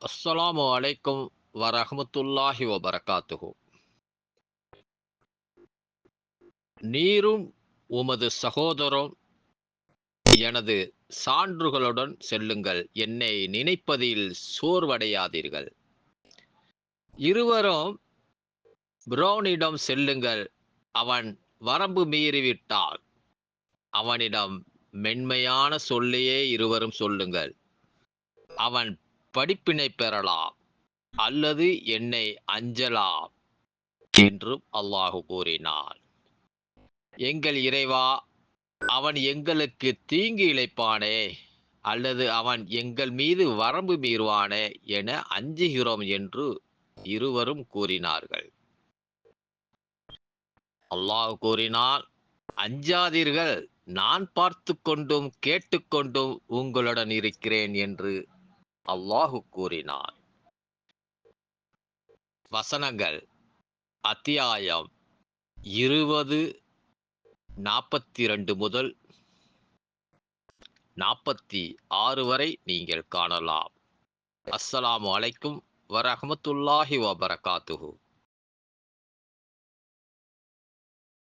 அஸ்ஸலாமு அலைக்கும் வரஹமத்துல்லாஹி வபரகாத்துஹு. நீரும் உமது சகோதரம் எனது சான்றுகளுடன் செல்லுங்கள். என்னை நினைப்பதில் சோர்வடையாதீர்கள். இருவரும் புரோனிடம் செல்லுங்கள். அவன் வரம்பு மீறிவிட்டால் அவனிடம் மென்மையான சொல்லையே இருவரும் சொல்லுங்கள். அவன் படிப்பினை பெறலாம் அல்லது என்னை அஞ்சலாம் என்றும் அல்லாஹு கூறினான். எங்கள் இறைவா அவன் எங்களுக்கு தீங்கு இழைப்பானே அல்லது அவன் எங்கள் மீது வரம்பு மீறுவானே என அஞ்சுகிறோம் என்று இருவரும் கூறினார்கள். அல்லாஹ் கூறினால் அஞ்சாதீர்கள் நான் பார்த்து கொண்டும் கேட்டுக்கொண்டும் உங்களுடன் இருக்கிறேன் என்று அல்லாஹு கூறினான். வசனங்கள் அத்தியாயம் இருபது நாற்பத்தி ரெண்டு முதல் நாற்பத்தி ஆறு வரை நீங்கள் காணலாம். அஸ்ஸலாமு அலைக்கும் வரஹமத்துல்லாஹி வபரகாத்துஹூ.